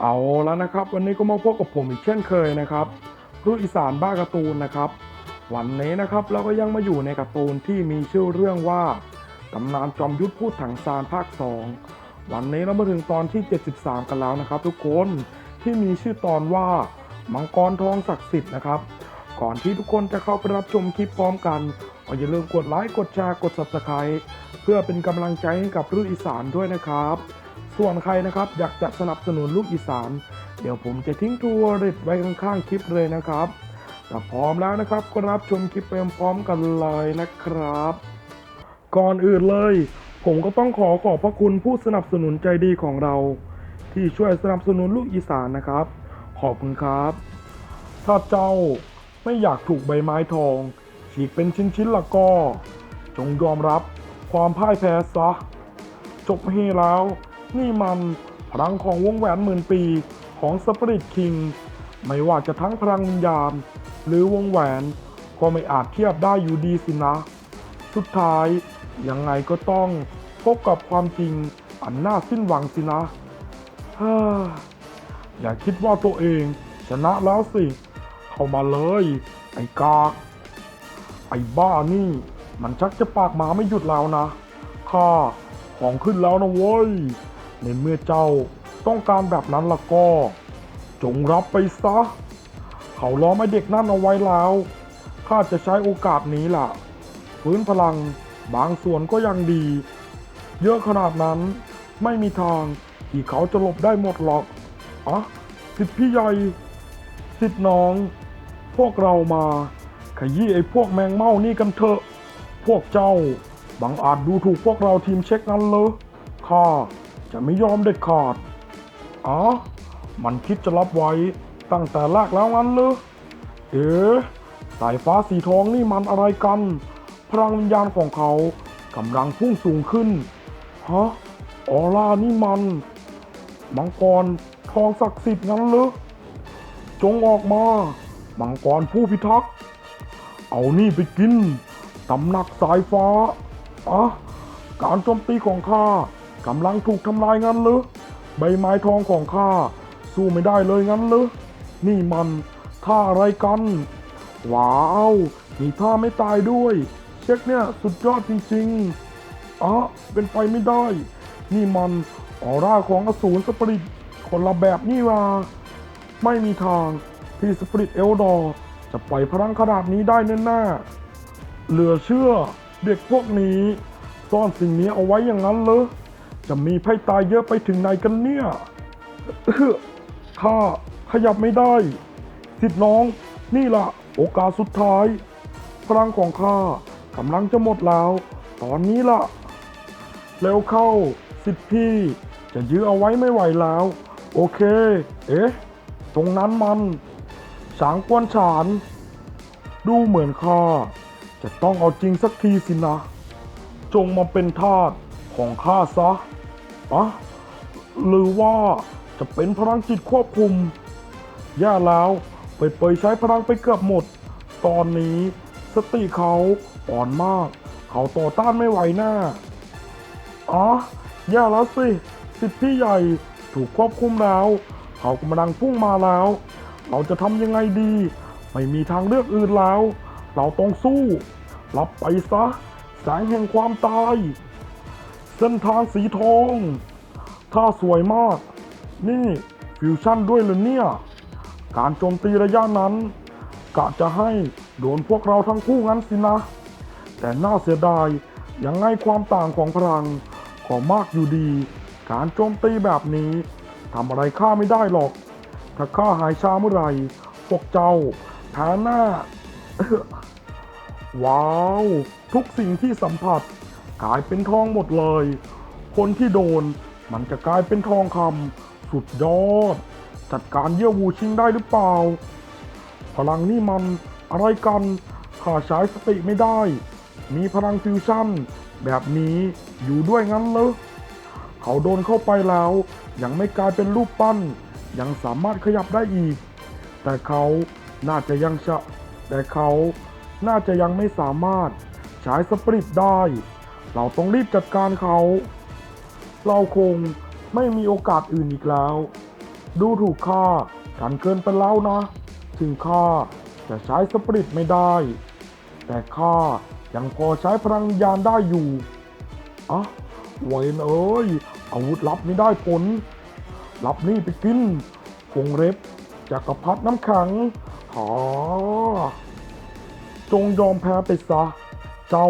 เอาแล้วนะครับ วันนี้ก็มาพบกับผมอีกเช่นเคยนะครับรุ่อีสานบ้าการ์ตูนนะครับ วันนี้นะครับเราก็ยังมาอยู่ในการ์ตูนที่มีชื่อเรื่องว่าตำนานจอมยุทธพูดถังซานภาค 2 วันนี้เรามาถึงตอนที่ 73 กันแล้วนะครับ ทุกคนที่มีชื่อตอนว่ามังกรทองศักดิ์สิทธิ์นะครับ ก่อนที่ทุกคนจะเข้าไปรับชมคลิปพร้อมกันก็อย่าลืมกดไลค์กดแชร์กด subscribe เพื่อเป็นกำลังใจให้กับรุ่นอีสานด้วยนะครับ ส่วนใครนะครับอยากจะสนับสนุนลูกอีสาน เดี๋ยวผมจะทิ้งทัวร์เด็ดไว้ข้างๆคลิปเลยนะครับถ้าพร้อมแล้วนะครับก็รับชมคลิปไปพร้อมกันเลยนะครับ ก่อนอื่นเลย ผมก็ต้องขอขอบพระคุณผู้สนับสนุนใจดีของเรา ที่ช่วยสนับสนุนลูกอีสานนะครับ ขอบคุณครับ ถ้าเจ้าไม่อยากถูกใบไม้ทอง ฉีกเป็นชิ้นๆละก็ จงยอมรับความพ่ายแพ้ซะจบเฮแล้ว นี่มันพลังของวงแหวนหมื่นปีของสปริตคิง ไม่ว่าจะทั้งพลังวิญญาณ หรือวงแหวน ก็ไม่อาจเทียบได้อยู่ดีสินะ สุดท้าย ยังไงก็ต้องพบกับความจริงอันน่าสิ้นหวังสินะอย่าคิดว่าตัวเองชนะแล้วสิ เข้ามาเลย ไอ้กาก ไอ้บ้านี่ มันชักจะปากหมาไม่หยุดแล้วนะ ข้าของขึ้นแล้วนะเว้ย ในเมื่อเจ้าต้องการแบบนั้นละก็ จงรับไปซะ เขาล้อมไอ้เด็กนั่นเอาไว้แล้ว ข้าจะใช้โอกาสนี้ล่ะ ฟื้นพลังบางส่วนก็ยังดี เยอะขนาดนั้นไม่มีทางที่เขาจะหลบได้หมดหรอกอะสิทธิพี่ใหญ่สิทธิน้อง พวกเรามา ขยี้ไอ้พวกแมงเม่านี่กันเถอะ พวกเจ้าบังอาจดูถูกพวกเราทีมเช็คนั้นเลยข้า จะไม่ยอมเด็ดขาด อ๋อ มันคิดจะรับไว้ตั้งแต่แรกแล้วงั้นเลยเอ๋สายฟ้าสีทองนี่มันอะไรกัน พลังวิญญาณของเขากำลังพุ่งสูงขึ้น ฮะ ออร่านี่มัน มังกรทองศักดิ์สิทธิ์งั้นเลยจงออกมา มังกรผู้พิทักษ์ เอานี่ไปกิน ตำหนักสายฟ้าอะการโจมตีของข้า กำลังถูกทำลายงั้นหรือใบไม้ทองของข้าสู้ไม่ได้เลยงั้นหรือนี่มันท่าอะไรกัน ว้าวมีท่าไม่ตายด้วย เช็คเนี่ยสุดยอดจริงๆอ๋อเป็นไปไม่ได้ นี่มันออร่าของอสูรสปริตคนละแบบนี่ว่า ไม่มีทางที่สปริตเอลดอร์จะปล่อยพลังขนาดนี้ได้แน่ๆเหลือเชื่อเด็กพวกนี้ซ่อนสิ่งนี้เอาไว้อย่างนั้นเหรอ จะมีไพ่ตายเยอะไปถึงไหนกันเนี่ยข้าขยับไม่ได้ สิทธิ์น้องนี่ล่ะโอกาสสุดท้าย พลังของข้ากำลังจะหมดแล้ว ตอนนี้ล่ะแล้วเข้าสิทธิ์พี่ จะยื้อเอาไว้ไม่ไหวแล้ว โอเค เอ๊ะ ตรงนั้นมันฉางกวนฉาน ดูเหมือนข้าจะต้องเอาจริงสักทีสินะ จงมาเป็นทาสของข้าซะ อะหรือว่าจะเป็นพลังจิตควบคุม ย่าแล้วไปเปยใช้พลังไปเกือบหมด ตอนนี้สติเขาอ่อนมาก เขาต่อต้านไม่ไหวแน่อ๋อย่าแล้วสิ สิทธิ์พี่ใหญ่ถูกควบคุมแล้ว เขากำลังพุ่งมาแล้ว เราจะทำยังไงดี ไม่มีทางเลือกอื่นแล้ว เราต้องสู้ รับไปซะ แสงแห่งความตาย เส้นทางสีทองท่าสวยมาก นี่ฟิวชั่นด้วยเลยเนี่ย การโจมตีระยะนั้น กะจะให้โดนพวกเราทั้งคู่งั้นสินะ แต่น่าเสียดายยังไงความต่างของพลังก็มากอยู่ดี การโจมตีแบบนี้ทำอะไรข้าไม่ได้หรอก ถ้าข้าหายช้าเมื่อไหร่พวกเจ้าแพ้หน้า ว้าว ทุกสิ่งที่สัมผัส กลายเป็นทองหมดเลย คนที่โดนมันจะกลายเป็นทองคำสุดยอด จัดการเยี่ยวูชิงได้หรือเปล่า พลังนี่มันอะไรกันข้าใช้สติไม่ได้ มีพลังฟิวชั่น แบบนี้อยู่ด้วยงั้นเหรอเขาโดนเข้าไปแล้ว ยังไม่กลายเป็นรูปปั้น ยังสามารถขยับได้อีก แต่เขาน่าจะยังชะแต่เขาน่าจะยังไม่สามารถใช้สปริตได้ เราต้องรีบจัดการเขา เราคงไม่มีโอกาสอื่นอีกแล้ว ดูถูกข้ากันเกินไปแล้วนะถึงข้าจะใช้สปริตไม่ได้ แต่ข้ายังพอใช้พลังวิญญาณได้อยู่อะเวนเอ้ยอาวุธลับไม่ได้ผลรับนี่ไปกินวงเล็บจักรพรรดิน้ำแข็งหาจงยอมแพ้ไปซะ เจ้า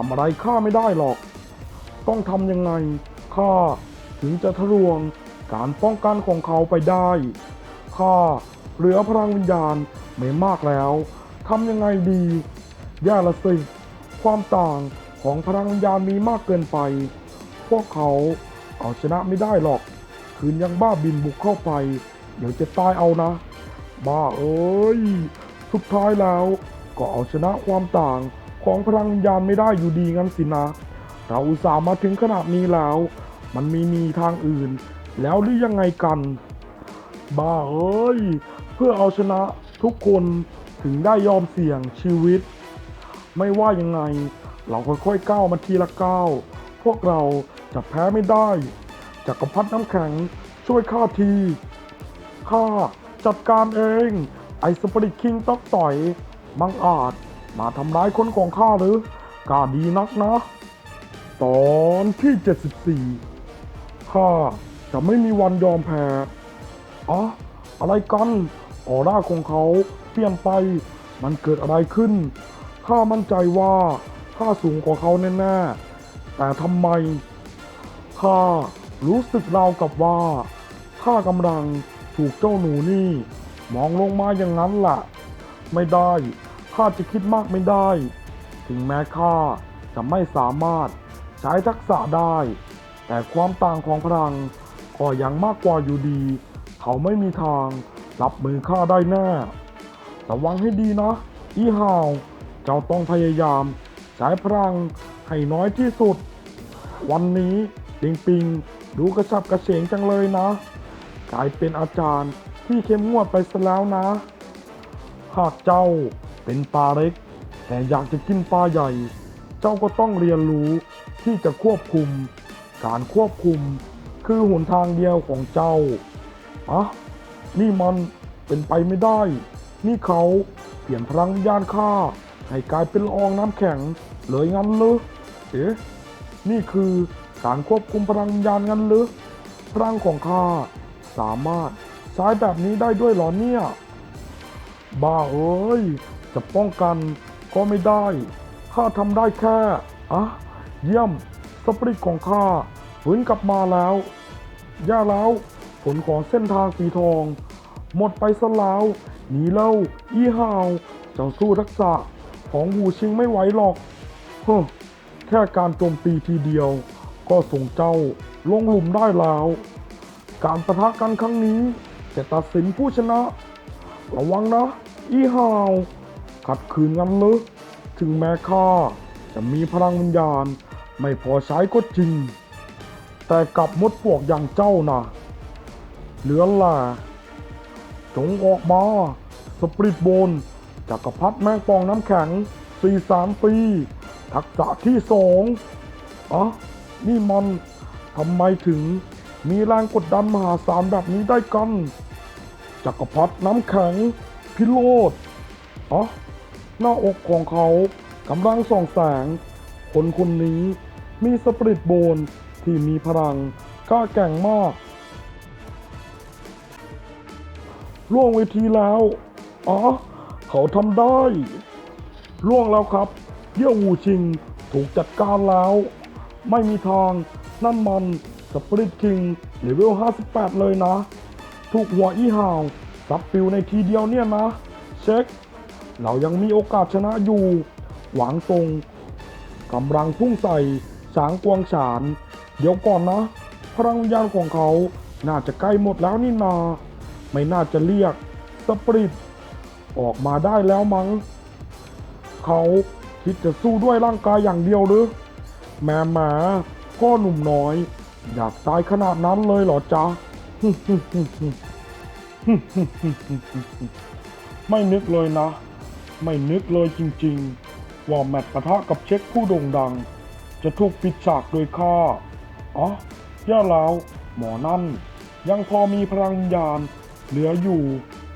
ทำอะไรข้าไม่ได้หรอก ต้องทำยังไงข้าถึงจะทะลวงการป้องกันของเขาไปได้ข้าเหลือพลังวิญญาณไม่มากแล้วทำยังไงดีแย่ละสิความต่างของพลังวิญญาณมีมากเกินไป พวกเขาเอาชนะไม่ได้หรอก คืนยังบ้าบินบุกเข้าไป เดี๋ยวจะตายเอานะ บ้าเอ้ย สุดท้ายแล้วก็เอาชนะความต่าง ของพลังวิญญาณไม่ได้อยู่ดีงั้นสินะ เราอุตส่าห์มาถึงขนาดนี้แล้ว มันมีมีทางอื่น แล้วหรือยังไงกัน บ้าเอ้ย เพื่อเอาชนะทุกคนถึงได้ยอมเสี่ยงชีวิต ไม่ว่ายังไง เราค่อยๆก้าวมาทีละก้าว พวกเราจะแพ้ไม่ได้จักรพรรดิน้ำแข็งช่วยข้าที ข้าจัดการเอง ไอสปริตคิงต้องต่อย มังอาจ มาทำร้ายคนของข้าหรือกล้าดีนักนะ ตอนที่ 74 ข้าจะไม่มีวันยอมแพ้อะอะไรกันออร่าของเขาเปลี่ยนไป มันเกิดอะไรขึ้น ข้ามั่นใจว่าข้าสูงกว่าเขาแน่ๆแต่ทำไม ข้ารู้สึกราวกับว่า ข้ากำลังถูกเจ้าหนูนี่ มองลงมาอย่างนั้นแหละไม่ได้ ข้าจะคิดมากไม่ได้ ถึงแม้ข้าจะไม่สามารถใช้ทักษะได้ แต่ความต่างของพลังก็ยังมากกว่าอยู่ดี เขาไม่มีทางรับมือข้าได้แน่ระวังให้ดีนะ อีฮาว เจ้าต้องพยายาม ใช้พลังให้น้อยที่สุด วันนี้ปิงปิงดูกระชับกระเฉงจังเลยนะ กลายเป็นอาจารย์ที่เข้มงวดไปซะแล้วนะ หากเจ้า เป็นปลาเล็ก แต่อยากจะกินปลาใหญ่ เจ้าก็ต้องเรียนรู้ที่จะควบคุม การควบคุมคือหนทางเดียวของเจ้าอะนี่มันเป็นไปไม่ได้ นี่เขาเปลี่ยนพลังวิญญาณข้าให้กลายเป็นละอองน้ำแข็งเลยงั้นเหรือเอ๊ะนี่คือการควบคุมพลังวิญญาณงั้นหรือพลังของข้าสามารถใช้แบบนี้ได้ด้วยหรอเนี่ย บ้าเอ้ย จะป้องกันก็ไม่ได้ ข้าทำได้แค่อะเยี่ยมสปริตของข้าฟื้นกลับมาแล้ว ย่าแล้ว ผลของเส้นทางสีทอง หมดไปซะแล้ว หนีเล่า อีห่าว เจ้าสู้ทักษะของวูชิงไม่ไหวหรอกเฮ้แค่การโจมตีทีเดียว ก็ส่งเจ้าลงหลุมได้แล้ว การประทะกันครั้งนี้จะตัดสินผู้ชนะ ระวังนะ อีห่าว ขัดขืนงั้นเลยถึงแม้ข้าจะมีพลังวิญญาณ ไม่พอใช้ก็จริง แต่กับมดพวกอย่างเจ้านะเหลือแหละจงออกมา สปริตโบนจักรพรรดิแมงปองน้ำแข็ง43ปี ทักษะที่สองอะนี่มันทำไมถึงมีแรงกดดันมหาศาลแบบนี้ได้กัน จักรพรรดิน้ำแข็ง พิโรธอ๋อ หน้าอกของเขากำลังส่องแสง คนคนนี้มีสปริตโบนที่มีพลังกล้าแกร่งมาก ล่วงเวทีแล้ว อ๋อ เขาทำได้ ล่วงแล้วครับเยี่ยววูชิงถูกจัดการแล้ว ไม่มีทางนั่นมันสปริตคิงเลเวล 58 เลยนะ ถูกหัวอีห่าวซับฟิวในทีเดียวเนี่ยนะ เช็ค เรายังมีโอกาสชนะอยู่ หวังตรงกำลังพุ่งใส่สางกวางฉาน เดี๋ยวก่อนนะ พลังวิญญาณของเขาน่าจะใกล้หมดแล้วนี่นา ไม่น่าจะเรียกสปริตออกมาได้แล้วมั้ง เขาคิดจะสู้ด้วยร่างกายอย่างเดียวหรือแม่หม่พ่อหนุ่มน้อย อยากตายขนาดนั้นเลยเหรอจ๊ะ ไม่นึกเลยนะ ไม่นึกเลยจริงๆ ว่าแมตช์ปะทะกับเช็คผู้โด่งดัง จะถูกปิดฉากโดยข้าอ๋อย่าแล้วหมอนั่น ยังพอมีพลังวิญญาณเหลืออยู่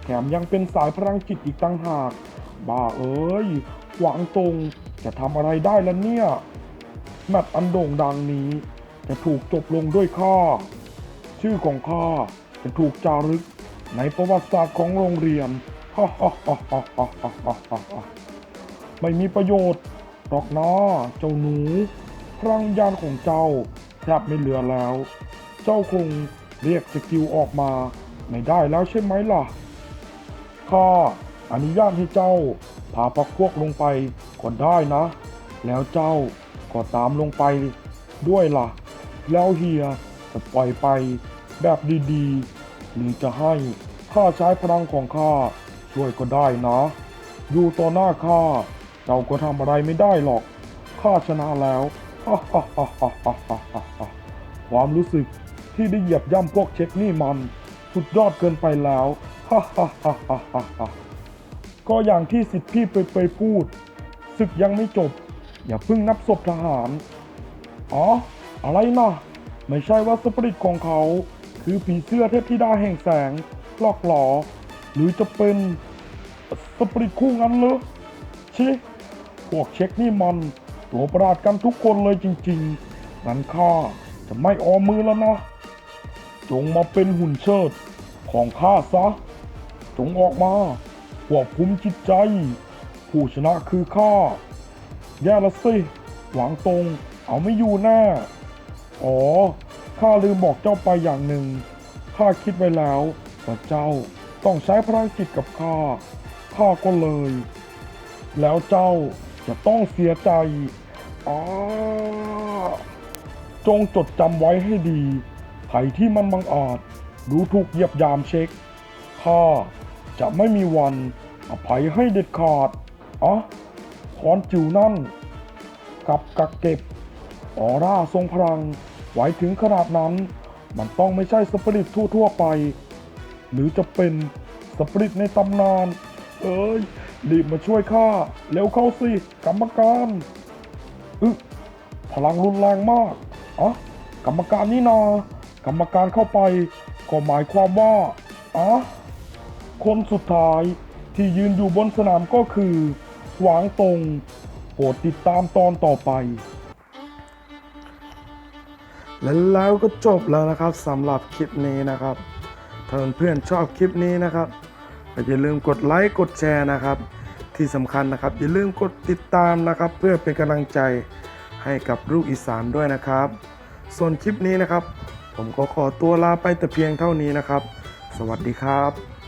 แถมยังเป็นสายพลังจิตอีกต่างหาก บ้าเอ้ยหวังตรงจะทำอะไรได้ล่ะเนี่ย แมตช์อันโด่งดังนี้ จะถูกจบลงด้วยข้าชื่อของข้าจะถูกจารึกในประวัติศาสตร์ของโรงเรียน ไม่มีประโยชน์หรอกนะเจ้าหนู พลังยานของเจ้าแทบไม่เหลือแล้ว เจ้าคงเรียกสกิลออกมา ไม่ได้แล้วใช่ไหมล่ะ ข้าอนุญาตให้เจ้าพาพักพวกลงไปก่อนได้นะ แล้วเจ้าก็ตามลงไปด้วยล่ะ แล้วเฮียจะปล่อยไปแบบดีๆ หรือจะให้ข้าใช้พลังของข้า ช่วยก็ได้นะ อยู่ต่อหน้าข้า เจ้าก็ทำอะไรไม่ได้หรอก ข้าชนะแล้วความรู้สึกที่ได้เหยียบย่ำพวกเช็คนี่มันสุดยอดเกินไปแล้วก็อย่างที่สิทธิพี่เปยๆพูด ศึกยังไม่จบ อย่าเพิ่งนับศพทหาร อ๋อ อะไรนะไม่ใช่ว่าสปริตของเขา คือผีเสื้อเทพธิดาแห่งแสงลอกหลอ หรือจะเป็นสปริตคู่งั้นเหรอชิพวกเช็คนี่มันตัวประหลาดกันทุกคนเลยจริงๆ งั้นข้าจะไม่ออมมือแล้วนะ จงมาเป็นหุ่นเชิดของข้าซะ จงออกมาควบคุมจิตใจ ผู้ชนะคือข้า แย่ละสิ หวังตรงเอาไม่อยู่แน่อ๋อ ข้าลืมบอกเจ้าไปอย่างหนึ่ง ข้าคิดไว้แล้วว่าเจ้า ต้องใช้พลังจิตกับข้า ข้าก็เลย แล้วเจ้าจะต้องเสียใจอาจงจดจำไว้ให้ดีไผ่ที่มันบังอาจดูถูกเหยียบยามเช็ค ข้าจะไม่มีวันอภัยให้เด็ดขาดอะคอนจิวนั่น กับกักเก็บ ออร่าทรงพลัง ไว้ถึงขนาดนั้น มันต้องไม่ใช่สปริตทั่ว ๆ ไป หรือจะเป็นสปริตในตำนาน เอ้ย รีบมาช่วยข้าเร็วเข้าสิกรรมการอึพลังรุนแรงมากอะกรรมการนี่นากรรมการเข้าไป ก็หมายความว่าอะคนสุดท้ายที่ยืนอยู่บนสนามก็คือหวางตรงโปรดติดตามตอนต่อไป และแล้วก็จบแล้วนะครับสำหรับคลิปนี้นะครับ ถ้าเพื่อนชอบคลิปนี้นะครับอย่าลืมกดไลค์กดแชร์นะครับ ที่สำคัญนะครับอย่าลืมกดติดตามนะครับ เพื่อเป็นกำลังใจให้กับลูกอีสานด้วยนะครับ ส่วนคลิปนี้นะครับ ผมก็ขอตัวลาไปแต่เพียงเท่านี้นะครับ สวัสดีครับ